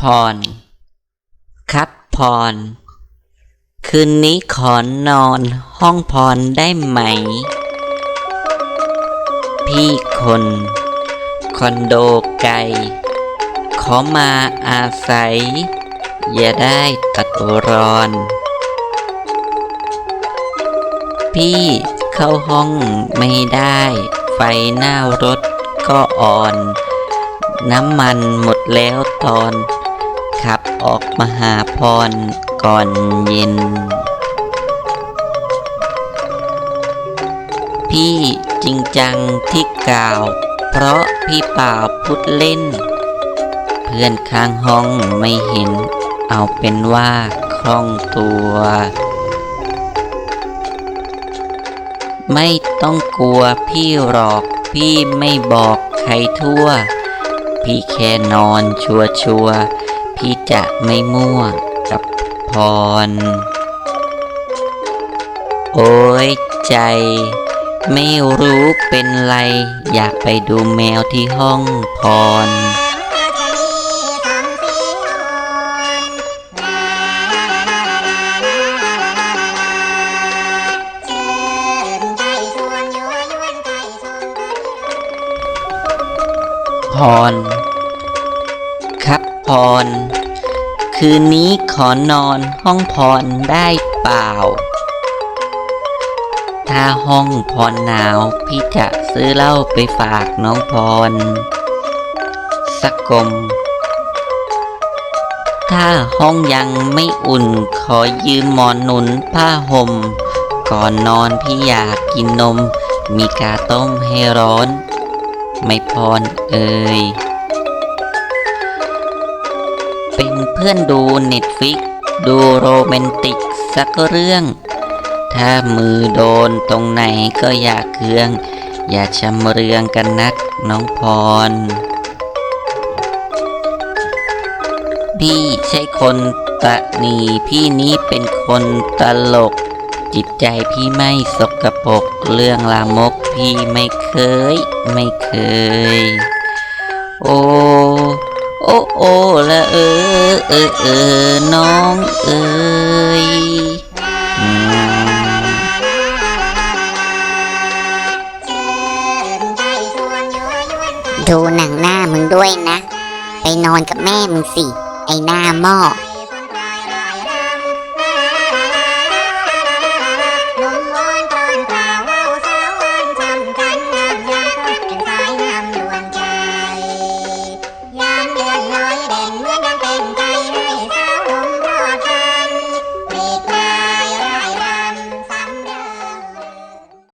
พร ครับพร คืนนี้ขอนอนห้องพรได้ไหม พี่คน คอนโดไกล ขอมาอาศัย อย่าได้ตัดรอน พี่เข้าห้องไม่ได้ ไฟหน้ารถก็อ่อน น้ำมันหมดแล้วตอน ออกมาหาพรก่อนเย็น พี่จริงจังที่กล่าว เพราะพี่เปล่าพูดเล่น เพื่อนข้างห้องไม่เห็น เอาเป็นว่าคล่องตัว ไม่ต้องกลัวพี่หรอกพี่ไม่บอกใครทั่ว พี่แค่นอนชัวชัวร์ พี่จะไม่มั่วกับพร โอ้ยใจ ไม่รู้เป็นไร อยากไปดูแมวที่ห้องพรพร พร คืนนี้ขอนอนห้องพรได้เปล่า ถ้าห้องพรหนาวพี่จะซื้อเหล้าไปฝากน้องพร สักกลม ถ้าห้องยังไม่อุ่นขอยืมหมอนหนุนผ้าห่ม ก่อนนอนพี่อยากกินนม มีกาต้มให้ร้อน ไม่พรเอ่ย เป็นเพื่อนดูเน็ตฟิกดูโรแมนติกสักเรื่อง ถ้ามือโดนตรงไหนก็อย่าเคือง อย่าชำเรืองกันนักน้องพร พี่ใช่คนตะนีพี่นี้เป็นคนตลก จิตใจพี่ไม่สกปรกเรื่องลามกพี่ไม่เคย ไม่เคย โอ้ เออเออเออน้องเอยดูหนังหน้ามึงด้วยนะ ไปนอนกับแม่มึงสิ ไอหน้าหม้อ